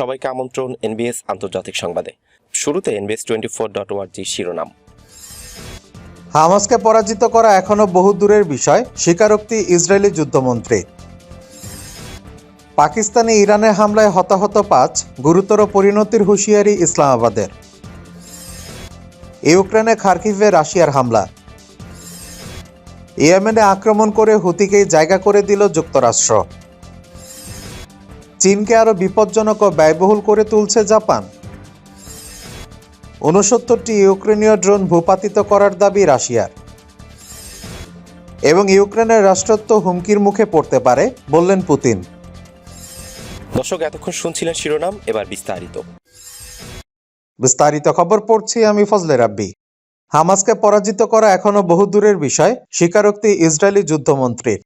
সবাইকে আমন্ত্রণ এনবিএস আন্তর্জাতিক সংবাদে। শুরুতে এনবিএস টোয়েন্টি ফোর ডট ওয়ার্জি শিরোনাম। হামাসকে পরাজিত করা এখনও বহু দূরের বিষয়, স্বীকারোক্তি ইসরায়েলি যুদ্ধমন্ত্রী। পাকিস্তানে ইরানের হামলায় হতাহত পাঁচ, গুরুতর পরিণতির হুঁশিয়ারি ইসলামাবাদের। ইউক্রেনে খার্কিভে রাশিয়ার হামলা। ইয়েমেনে আক্রমণ করে হুতিকেই জায়গা করে দিল যুক্তরাষ্ট্র। চীনকে আরও বিপজ্জনক ও ব্যয়বহুল করে তুলছে জাপান। ঊনসত্তরটি ইউক্রেনীয় ড্রোন ভূপাতিত করার দাবি রাশিয়ার। এবং ইউক্রেনের রাষ্ট্রত্ব হুমকির মুখে পড়তে পারে বললেন পুতিন। দর্শক এতক্ষণ শুনছিলেন শিরোনাম এবার বিস্তারিত। বিস্তারিত খবর পড়ছি আমি ফজলে রাব্বি। হামাসকে পরাজিত করা এখনও বহু দূরের বিষয় স্বীকারোক্তি ইসরায়েলি যুদ্ধমন্ত্রীর।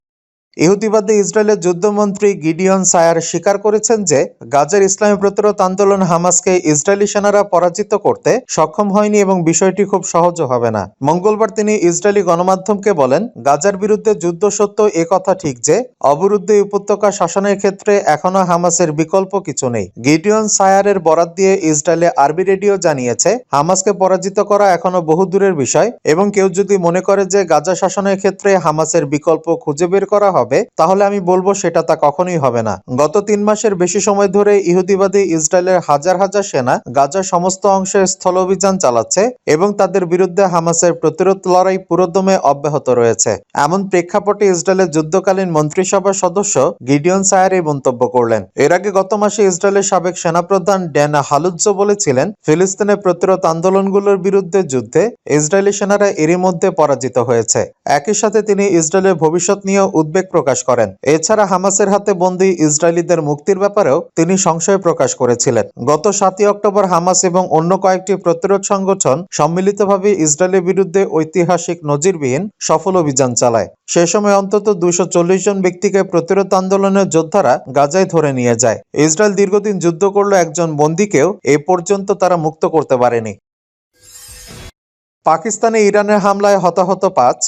ইহুদিবাদী ইসরায়েলের যুদ্ধমন্ত্রী গিডিয়ন সায়ার স্বীকার করেছেন যে গাজার ইসলামী প্রতিরোধ আন্দোলন হামাসকে ইসরায়েলি সেনারা পরাজিত করতে সক্ষম হয়নি এবং বিষয়টি খুব সহজও হবে না। মঙ্গলবার তিনি ইসরায়েলি গণমাধ্যমকে বলেন, গাজার বিরুদ্ধে যুদ্ধ সত্য এ কথা ঠিক যে অবরুদ্ধ উপত্যকা শাসনের ক্ষেত্রে এখনও হামাসের বিকল্প কিছু নেই। গিডিয়ন সায়ারের বরাত দিয়ে ইসরায়েলে আরবি রেডিও জানিয়েছে, হামাসকে পরাজিত করা এখনও বহু দূরের বিষয় এবং কেউ যদি মনে করে যে গাজা শাসনের ক্ষেত্রে হামাসের বিকল্প খুঁজে বের করা হবে তাহলে আমি বলব সেটা তা কখনোই হবে না। গত তিন মাসের বেশি সময় ধরে ইহুদিবাদী ইসরায়েলের হাজার হাজার সেনা গাজার সমস্ত অংশে স্থল অভিযান চালাচ্ছে এবং তাদের বিরুদ্ধে হামাসের প্রতিরোধ লড়াই পুরোদমে অব্যাহত রয়েছে। এমন প্রেক্ষাপটে ইসরায়েলের যুদ্ধকালীন মন্ত্রিসভার সদস্য গিডিয়ন সায়ার এই মন্তব্য করলেন। এর আগে গত মাসে ইসরায়েলের সাবেক সেনাপ্রধান ড্যানা হালুজ্জো বলেছিলেন ফিলিস্তিনের প্রতিরোধ আন্দোলনগুলোর বিরুদ্ধে যুদ্ধে ইসরায়েলি সেনারা এরই মধ্যে পরাজিত হয়েছে। একই সাথে তিনি ইসরায়েলের ভবিষ্যৎ নিয়ে উদ্বেগ প্রকাশ করেন। এছাড়া হামাসের হাতে বন্দী ইসরায়েলিদের মুক্তির ব্যাপারেও তিনি সংশয় প্রকাশ করেছিলেন। গত সাতই অক্টোবর হামাস এবং অন্য কয়েকটি প্রতিরোধ সংগঠন সম্মিলিতভাবে ইসরায়েলের বিরুদ্ধে ঐতিহাসিক নজিরবিহীন সফল অভিযান চালায়। সে সময় অন্তত দুশো জন ব্যক্তিকে প্রতিরোধ আন্দোলনের যোদ্ধারা গাজায় ধরে নিয়ে যায়। ইসরায়েল দীর্ঘদিন যুদ্ধ করল একজন বন্দীকেও এ পর্যন্ত তারা মুক্ত করতে পারেনি। পাকিস্তানে ইরানের হামলায় হতাহত পাঁচ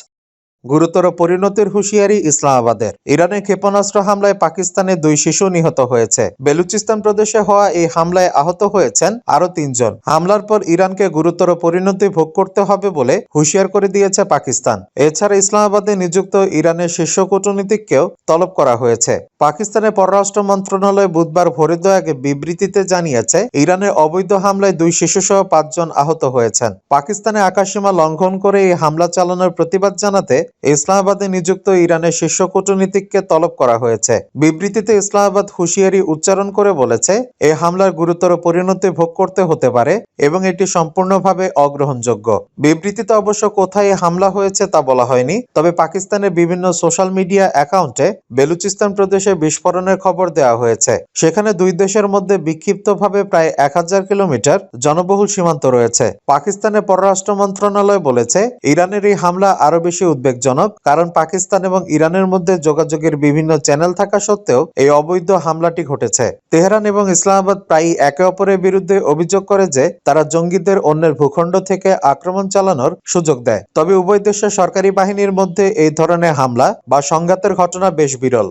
গুরুতর পরিণতির হুঁশিয়ারি ইসলামাবাদের। ইরানে ক্ষেপণাস্ত্র হামলায় পাকিস্তানে দুই শিশু নিহত হয়েছে। বেলুচিস্তান প্রদেশে হওয়া এই হামলায় আহত হয়েছেন আরও তিনজন। হামলার পর ইরানকে গুরুতর পরিণতি ভোগ করতে হবে বলে হুঁশিয়ার করে দিয়েছে পাকিস্তান। এছাড়া ইসলামাবাদে নিযুক্ত ইরানের শীর্ষ কূটনীতিককেও তলব করা হয়েছে। পাকিস্তানের পররাষ্ট্র মন্ত্রণালয় বুধবার ভোরে এক বিবৃতিতে জানিয়েছে ইরানের অবৈধ হামলায় দুই শিশুসহ পাঁচজন আহত হয়েছেন। পাকিস্তানে আকাশসীমা লঙ্ঘন করে এই হামলা চালানোর প্রতিবাদ জানাতে ইসলামাবাদে নিযুক্ত ইরানের শীর্ষ কূটনীতিককে তলব করা হয়েছে। বিবৃতিতে ইসলামাবাদ হুঁশিয়ারি উচ্চারণ করে বলেছে এই হামলার গুরুতর পরিণতি ভোগ করতে হতে পারে এবং এটি সম্পূর্ণভাবে অগ্রহণযোগ্য। বিবৃতিতে অবশ্য কোথায় হামলা হয়েছে তা বলা হয়নি, তবে পাকিস্তানের বিভিন্ন সোশ্যাল মিডিয়া অ্যাকাউন্টে বেলুচিস্তান প্রদেশে বিস্ফোরণের খবর দেওয়া হয়েছে। সেখানে দুই দেশের মধ্যে বিক্ষিপ্তভাবে প্রায় এক হাজার কিলোমিটার জনবহুল সীমান্ত রয়েছে। পাকিস্তানের পররাষ্ট্র মন্ত্রণালয় বলেছে, ইরানের এই হামলা আরও বেশি উদ্বেগজনক, কারণ পাকিস্তান এবং ইরানের মধ্যে যোগাযোগের বিভিন্ন চ্যানেল থাকা সত্ত্বেও এই অবৈধ হামলাটি ঘটেছে। তেহরান এবং ইসলামাবাদ প্রায় একে অপরের বিরুদ্ধে অভিযোগ করে যে, তারা জঙ্গিদের অন্যের ভূখণ্ড থেকে আক্রমণ চালানোর সুযোগ দেয়। তবে উভয় দেশের সরকারি বাহিনীর মধ্যে এই ধরনের হামলা বা সংঘাতের ঘটনা বেশ বিরল।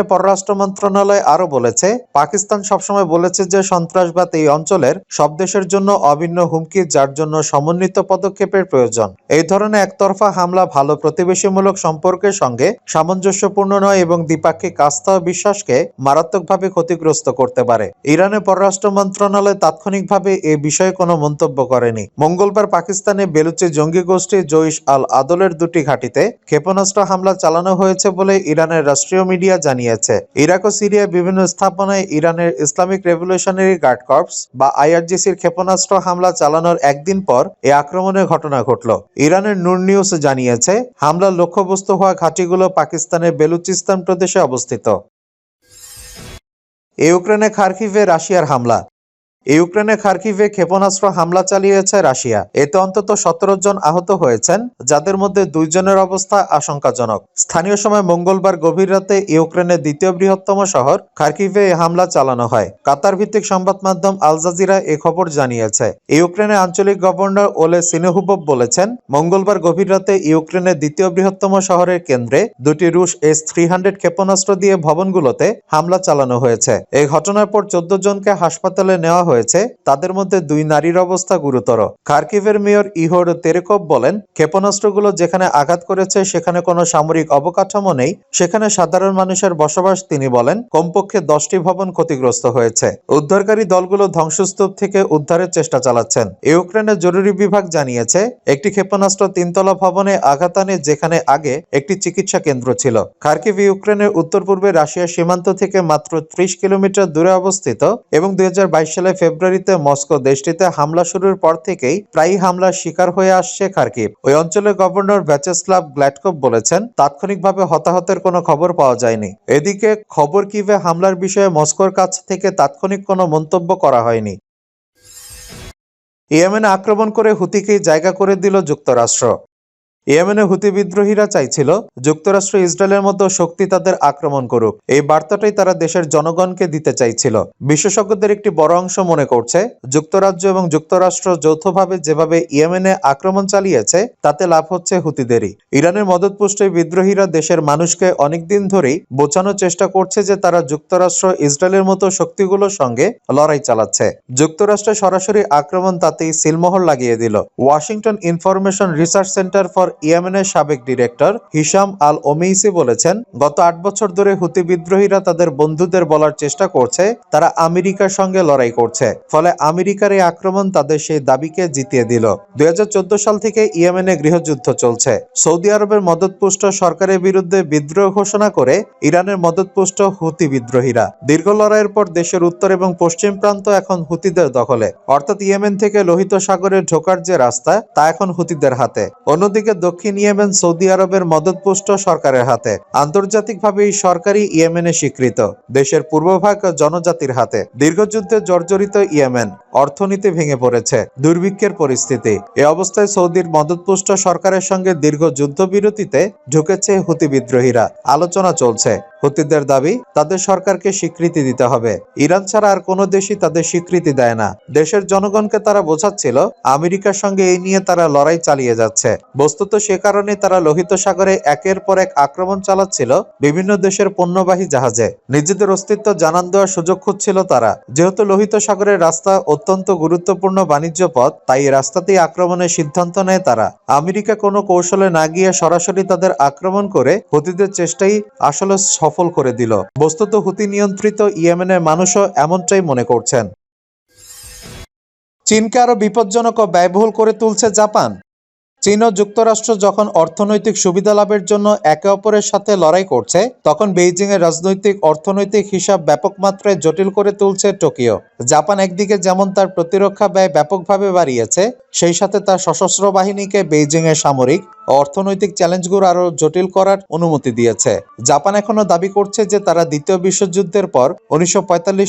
পাকিস্তানের পররাষ্ট্র মন্ত্রণালয় আরও বলেছে, পাকিস্তান সবসময় বলেছে যে সন্ত্রাসবাদ এই অঞ্চলের সব দেশের জন্য অভিন্ন হুমকি যার জন্য সমন্বিত পদক্ষেপের প্রয়োজন। এই ধরনের একতরফা হামলা ভালো প্রতিবেশীমূলক সম্পর্কের সঙ্গে সামঞ্জস্যপূর্ণ নয় এবং দ্বিপাক্ষিক আস্থা ও বিশ্বাসকে মারাত্মকভাবে ক্ষতিগ্রস্ত করতে পারে। ইরানের পররাষ্ট্র মন্ত্রণালয় তাৎক্ষণিকভাবে এ বিষয়ে কোনো মন্তব্য করেনি। মঙ্গলবার পাকিস্তানে বেলুচি জঙ্গি গোষ্ঠী জৈশ আল আদলের দুটি ঘাঁটিতে ক্ষেপণাস্ত্র হামলা চালানো হয়েছে বলে ইরানের রাষ্ট্রীয় মিডিয়া জানিয়েছে। ইরাক ও সিরিয়ার বিভিন্ন স্থাপনায় ইরানের ইসলামিক রেভলিউশনারি গার্ড কর্পস বা আইআরজিসির ক্ষেপণাস্ত্র হামলা চালানোর একদিন পর এ আক্রমণের ঘটনা ঘটল। ইরানের নূর নিউজ জানিয়েছে, হামলার লক্ষ্যবস্তু হওয়া ঘাঁটিগুলো পাকিস্তানের বেলুচিস্তান প্রদেশে অবস্থিত। ইউক্রেনে খার্কিভে রাশিয়ার হামলা। ইউক্রেনে খার্কিভে ক্ষেপণাস্ত্র হামলা চালিয়েছে রাশিয়া। এতে অন্তত সতেরো জন আহত হয়েছেন, যাদের মধ্যে দুইজনের অবস্থা আশঙ্কাজনক। স্থানীয় সময় মঙ্গলবার গভীর রাতে ইউক্রেনের দ্বিতীয় বৃহত্তম শহর খার্কিভে হামলা চালানো হয়। কাতার ভিত্তিক সংবাদ মাধ্যম আল জাজিরা এ খবর জানিয়েছে। ইউক্রেনের আঞ্চলিক গভর্নর ওলে সিনেহুবব বলেছেন, মঙ্গলবার গভীর রাতে ইউক্রেনের দ্বিতীয় বৃহত্তম শহরের কেন্দ্রে দুটি রুশ এস থ্রি হান্ড্রেড ক্ষেপণাস্ত্র দিয়ে ভবনগুলোতে হামলা চালানো হয়েছে। এই ঘটনার পর চোদ্দ জনকে হাসপাতালে নেওয়া হয়েছে, তাদের মধ্যে দুই নারীর অবস্থা গুরুতর। খার্কিভের মেয়র ইহোর তেরেকভ বলেন, ক্ষেপণাস্ত্রগুলো যেখানে আঘাত করেছে সেখানে কোনো সামরিক অবকাঠামো নেই, সেখানে সাধারণ মানুষের বসবাস, তিনি বলেন, কমপক্ষে দশটি ভবন ক্ষতিগ্রস্ত হয়েছে। উদ্ধারকারী দলগুলো ধ্বংসস্তূপ থেকে উদ্ধারের চেষ্টা চালাচ্ছেন। ইউক্রেনের জরুরি বিভাগ জানিয়েছে, একটি ক্ষেপণাস্ত্র তিনতলা ভবনে আঘাত আনে যেখানে আগে একটি চিকিৎসা কেন্দ্র ছিল। খার্কিভ ইউক্রেনের উত্তর পূর্বে রাশিয়ার সীমান্ত থেকে মাত্র ত্রিশ কিলোমিটার দূরে অবস্থিত এবং দুই হাজার বাইশ সালে ফেব্রুয়ারিতে মস্কো দেশটিতে হামলা শুরুর পর থেকেই প্রায়ই হামলার শিকার হয়ে আসছে খার্কিভ। ওই অঞ্চলের গভর্নর ভ্যাচেস্লাভ গ্ল্যাটকোভ বলেছেন, তাৎক্ষণিকভাবে হতাহতের কোনো খবর পাওয়া যায়নি। এদিকে, খবর কিভে হামলার বিষয়ে মস্কোর কাছ থেকে তাৎক্ষণিক কোনো মন্তব্য করা হয়নি। ইয়েমেনে আক্রমণ করে হুতিকেই জায়গা করে দিল যুক্তরাষ্ট্র। ইয়েমেনে হুতি বিদ্রোহীরা চাইছিল যুক্তরাষ্ট্র ইসরায়েলের মতো শক্তি তাদের আক্রমণ করুক। এই বার্তাটাই তারা দেশের জনগণকে দিতে চাইছিল। বিশেষজ্ঞদের একটি বড় অংশ মনে করছে, যুক্তরাজ্য এবং যুক্তরাষ্ট্র যৌথভাবে যেভাবে ইয়েমেনে আক্রমণ চালিয়েছে, তাতে লাভ হচ্ছে হুতিদেরই। ইরানের মদতপুষ্ট বিদ্রোহীরা দেশের মানুষকে অনেকদিন ধরেই বোঝানোর চেষ্টা করছে যে তারা যুক্তরাষ্ট্র ইসরায়েলের মতো শক্তিগুলোর সঙ্গে লড়াই চালাচ্ছে। যুক্তরাষ্ট্রের সরাসরি আক্রমণ তাতেই সিলমোহর লাগিয়ে দিল। Washington information research centre for ইয়েমেনের সাবেক ডিরেক্টর হিসাম আল ওমেইসি বলেছেন, গত আট বছর ধরে হুতি বিদ্রোহীরা তাদের বন্ধুদের বলার চেষ্টা করছে, তারা আমেরিকার সঙ্গে লড়াই করছে। ফলে আমেরিকার এই আক্রমণ তাদের সেই দাবিকে জিতিয়ে দিল। দুই সাল থেকে ইয়েমেনে গৃহযুদ্ধ চলছে। সৌদি আরবের মদতপুষ্ট সরকারের বিরুদ্ধে বিদ্রোহ ঘোষণা করে ইরানের মদতপুষ্ট হুতি বিদ্রোহীরা। দীর্ঘ লড়াইয়ের পর দেশের উত্তর এবং পশ্চিম প্রান্ত এখন হুতিদের দখলে। অর্থাৎ ইয়েমেন থেকে লোহিত সাগরে ঢোকার যে রাস্তা, তা এখন হুতিদের হাতে। অন্যদিকে দক্ষিণ ইয়েমেন, সৌদি আরবের মদতপুষ্ট সরকারের হাতে। আন্তর্জাতিকভাবে এই সরকারই ইয়েমেনে স্বীকৃত। দেশের পূর্বভাগ জনজাতির হাতে। দীর্ঘযুদ্ধে জর্জরিত ইয়েমেন অর্থনীতি ভেঙে পড়েছে। দুর্ভিক্ষের পরিস্থিতি। এ অবস্থায় সৌদির মদতপুষ্ট সরকারের সঙ্গে দীর্ঘ যুদ্ধবিরতিতে ঢুকেছে হুতি বিদ্রোহীরা। আলোচনা চলছে। হুতিদের দাবি, তাদের সরকারকে স্বীকৃতি দিতে হবে। ইরান ছাড়া আর কোনো দেশই তাদের স্বীকৃতি দেয় না। দেশের জনগণকে তারা বোঝাচ্ছিল, আমেরিকার সঙ্গে এই নিয়ে তারা লড়াই চালিয়ে যাচ্ছে। বস্তুত সে কারণে তারা লোহিত সাগরে একের পর এক আক্রমণ চালাচ্ছিল বিভিন্ন দেশের পণ্যবাহী জাহাজে। নিজেদের অস্তিত্ব জানান দেওয়ার সুযোগ খুঁজছিল তারা। যেহেতু লোহিত সাগরের রাস্তা অত্যন্ত গুরুত্বপূর্ণ বাণিজ্য পথ, তাই রাস্তাতেই আক্রমণের সিদ্ধান্ত নেয় তারা। আমেরিকা কোনো কৌশলে না গিয়ে সরাসরি তাদের আক্রমণ করে হুতিদের চেষ্টাই আসলে সফল করে দিল। বস্তুত হুতি নিয়ন্ত্রিত ইয়েমেনের মানুষও এমনটাই মনে করছেন। চীনকে আরও বিপজ্জনক ও ব্যয়বহুল করে তুলছে জাপান। চীন ও যুক্তরাষ্ট্র যখন অর্থনৈতিক সুবিধা লাভের জন্য একে অপরের সাথে লড়াই করছে, তখন বেইজিং এর রাজনৈতিক, অর্থনৈতিক হিসাব ব্যাপক মাত্রায় জটিল করে তুলছে টোকিও। জাপান একদিকে যেমন তার প্রতিরক্ষা ব্যয় ব্যাপকভাবে বাড়িয়েছে, সেই সাথে তার সশস্ত্র বাহিনীকে বেইজিং এর সামরিক অর্থনৈতিক চ্যালেঞ্জগুলো আরও জটিল করার অনুমতি দিয়েছে। জাপান এখনও দাবি করছে যে তারা দ্বিতীয় বিশ্বযুদ্ধের পর উনিশশো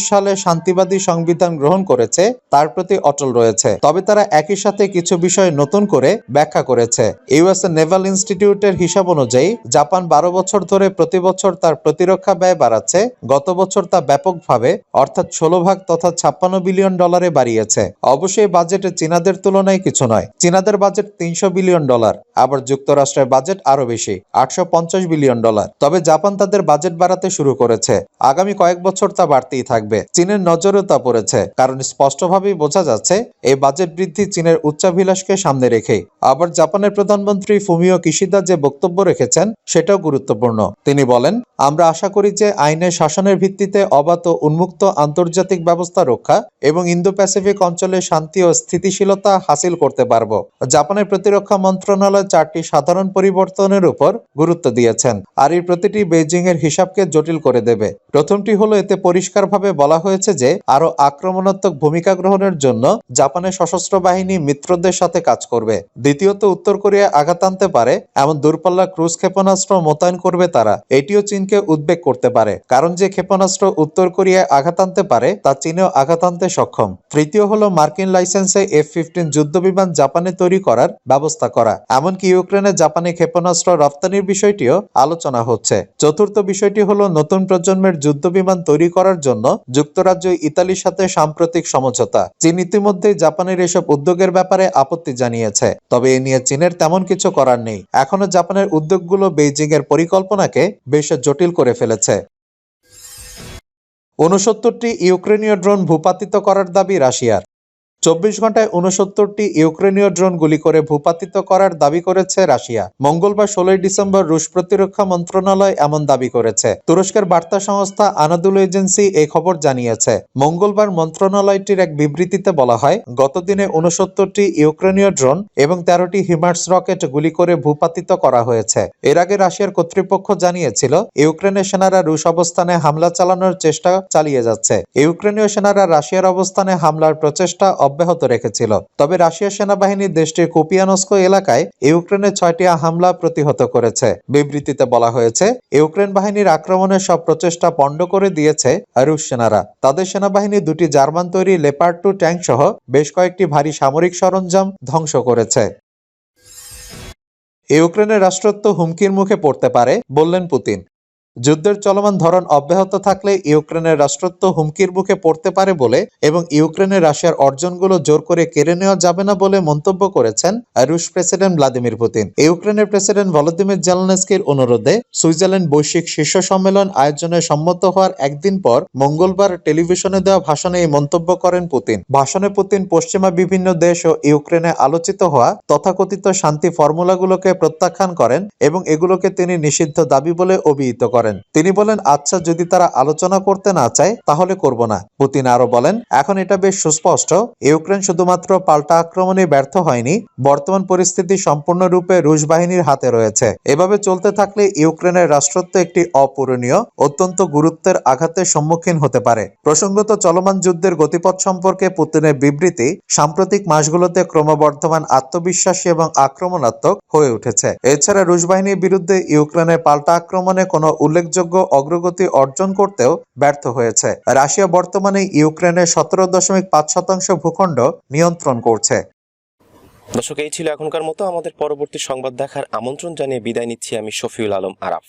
সালে শান্তিবাদী সংবিধান গ্রহণ করেছে, তার প্রতি অটল রয়েছে। তবে তারা একই সাথে কিছু বিষয় নতুন করে ব্যাখ্যা করেছে। ইউএস নেভাল ইনস্টিটিউটের হিসাব অনুযায়ী, জাপান বারো বছর ধরে প্রতি বছর তার প্রতিরক্ষা ব্যয় বাড়াচ্ছে, গত বছর তা ব্যাপকভাবে, অর্থাৎ ষোলো ভাগ তথা ছাপ্পান্ন বিলিয়ন ডলারে বাড়িয়েছে। অবশ্যই বাজেটে চীনাদের তুলনায় কিছু নয়। চীনাদের বাজেট তিনশো বিলিয়ন ডলার। আবার যুক্তরাষ্ট্রের বাজেট আরও বেশি, আটশো পঞ্চাশ বিলিয়ন ডলার। তবে জাপান তাদের বাজেট বাড়াতে শুরু করেছে। আগামী কয়েক বছর তা বাড়তেই থাকবে। চীনের নজরেও তা পড়েছে, কারণ স্পষ্টভাবেই বোঝা যাচ্ছে, এই বাজেট বৃদ্ধি চীনের উচ্চাভিলাষকে সামনে রেখেই। আবার জাপানের প্রধানমন্ত্রী ফুমিও কিশিদা যে বক্তব্য রেখেছেন, সেটাও গুরুত্বপূর্ণ। তিনি বলেন, আমরা আশা করি যে আইনের শাসনের ভিত্তিতে অবাধ উন্মুক্ত আন্তর্জাতিক ব্যবস্থা রক্ষা এবং ইন্দো প্যাসিফিক অঞ্চলে শান্তি ও স্থিতিশীলতা হাসিল করতে পারব। জাপানের প্রতিরক্ষা মন্ত্রণালয় চারটি পাল্টাপাল্টি সাধারণ পরিবর্তনের উপর গুরুত্ব দিয়েছেন। আর এই প্রতিটি বেইজিং এর হিসাবকে জটিল করে দেবে। প্রথমটি হলো, এতে পরিষ্কারভাবে বলা হয়েছে যে আরও আক্রমণাত্মক ভূমিকা গ্রহণের জন্য জাপানের সশস্ত্র বাহিনী মিত্রদের সাথে কাজ করবে। দ্বিতীয়ত, উত্তর কোরিয়া আঘাত আনতে পারে, এমন দূরপাল্লা ক্রুজ ক্ষেপণাস্ত্র মোতায়েন করবে তারা। এটিও চীনকে উদ্বেগ করতে পারে। কারণ যে ক্ষেপণাস্ত্র উত্তর কোরিয়ায় আঘাত আনতে পারে, তা চীনেও আঘাত আনতে সক্ষম। তৃতীয় হলো, মার্কিন লাইসেন্সে এফ ফিফটিন যুদ্ধ বিমান জাপানে তৈরি করার ব্যবস্থা করা। এমনকি ইউক্রেনে জাপানি ক্ষেপণাস্ত্র রপ্তানির বিষয়টিও আলোচনা হচ্ছে। চতুর্থ বিষয়টি হলো নতুন প্রজন্মের যুদ্ধ বিমান তৈরি করার জন্য যুক্তরাজ্য ইতালির সাথে সাম্প্রতিক সমঝোতা। চীন ইতিমধ্যেই জাপানের এসব উদ্যোগের ব্যাপারে আপত্তি জানিয়েছে, তবে এ নিয়ে চীনের তেমন কিছু করার নেই। এখনও জাপানের উদ্যোগগুলো বেইজিং এর পরিকল্পনাকে বেশ জটিল করে ফেলেছে। উনসত্তরটি ইউক্রেনীয় ড্রোন ভূপাতিত করার দাবি রাশিয়ার। চব্বিশ ঘন্টায় উনসত্তরটি ইউক্রেনীয় ড্রোন গুলি করে ভূপাতিত করার দাবি করেছে রাশিয়া। মঙ্গলবার ষোলোই ডিসেম্বর রুশ প্রতিরক্ষা মন্ত্রণালয় এমন দাবি করেছে। তুরস্কের বার্তা সংস্থা আনাদুল এজেন্সি এই খবর জানিয়েছে। মঙ্গলবার মন্ত্রণালয়টির এক বিবৃতিতে বলা হয়, গতদিনে উনসত্তরটি ইউক্রেনীয় ড্রোন এবং তেরোটি হিমার্স রকেট গুলি করে ভূপাতিত করা হয়েছে। এর আগে রাশিয়ার কর্তৃপক্ষ জানিয়েছিল ইউক্রেনের সেনারা রুশ অবস্থানে হামলা চালানোর চেষ্টা চালিয়ে যাচ্ছে। ইউক্রেনীয় সেনারা রাশিয়ার অবস্থানে হামলার প্রচেষ্টা অব্যাহত রেখেছিল। তবে রাশিয়ার সেনাবাহিনী দেশটির কুপিয়ানস্কো এলাকায় ইউক্রেনের ছয়টি হামলা প্রতিহত করেছে। বিবৃতিতে বলা হয়েছে, ইউক্রেন বাহিনীর আক্রমণের সব প্রচেষ্টা পণ্ড করে দিয়েছে রুশ সেনারা। তাদের সেনাবাহিনী দুটি জার্মান তৈরি লেপার্ড টু ট্যাঙ্ক সহ বেশ কয়েকটি ভারী সামরিক সরঞ্জাম ধ্বংস করেছে। ইউক্রেনের রাষ্ট্রত্ব হুমকির মুখে পড়তে পারে, বললেন পুতিন। যুদ্ধের চলমান ধরন অব্যাহত থাকলে ইউক্রেনের রাষ্ট্রত্ব হুমকির মুখে পড়তে পারে বলে এবং ইউক্রেনের রাশিয়ার অর্জনগুলো জোর করে কেড়ে নেওয়া যাবে না বলে মন্তব্য করেছেন রুশ প্রেসিডেন্ট ভ্লাদিমির পুতিন। ইউক্রেনের প্রেসিডেন্ট ভলোদিমির জেলনেস্কির অনুরোধে সুইজারল্যান্ড বৈশ্বিক শীর্ষ সম্মেলন আয়োজনে সম্মত হওয়ার একদিন পর মঙ্গলবার টেলিভিশনে দেওয়া ভাষণে এই মন্তব্য করেন পুতিন। ভাষণে পুতিন পশ্চিমা বিভিন্ন দেশ ও ইউক্রেনে আলোচিত হওয়া তথাকথিত শান্তি ফর্মুলাগুলোকে প্রত্যাখ্যান করেন এবং এগুলোকে তিনি নিষিদ্ধ দাবি বলে অভিহিত করেন। তিনি বলেন আচ্ছা যদি তারা আলোচনা করতে না চায়, তাহলে করব না। পুতিন আরও বলেন, এখন এটা বেশ সুস্পষ্ট। ইউক্রেন শুধুমাত্র পাল্টা আক্রমণে ব্যর্থ হয়নি, বর্তমান পরিস্থিতি সম্পূর্ণরূপে রুশ বাহিনীর হাতে রয়েছে। এভাবে চলতে থাকলে ইউক্রেনের রাষ্ট্রত্ব একটি অপূরণীয়, অত্যন্ত গুরুত্বের আঘাতের সম্মুখীন হতে পারে। প্রসঙ্গত, চলমান যুদ্ধের গতিপথ সম্পর্কে পুতিনের বিবৃতি সাম্প্রতিক মাসগুলোতে ক্রমবর্ধমান আত্মবিশ্বাসী এবং আক্রমণাত্মক হয়ে উঠেছে। এছাড়া, রুশ বাহিনীর বিরুদ্ধে ইউক্রেনের পাল্টা আক্রমণে কোনো উল্লেখযোগ্য অগ্রগতি অর্জন করতেও ব্যর্থ হয়েছে। রাশিয়া বর্তমানে ইউক্রেনের সতেরো দশমিক পাঁচ শতাংশ ভূখণ্ড নিয়ন্ত্রণ করছে। দর্শক, এই ছিল এখনকার মতো। আমাদের পরবর্তী সংবাদ দেখার আমন্ত্রণ জানিয়ে বিদায় নিচ্ছি আমি শফিউল আলম আরাফ।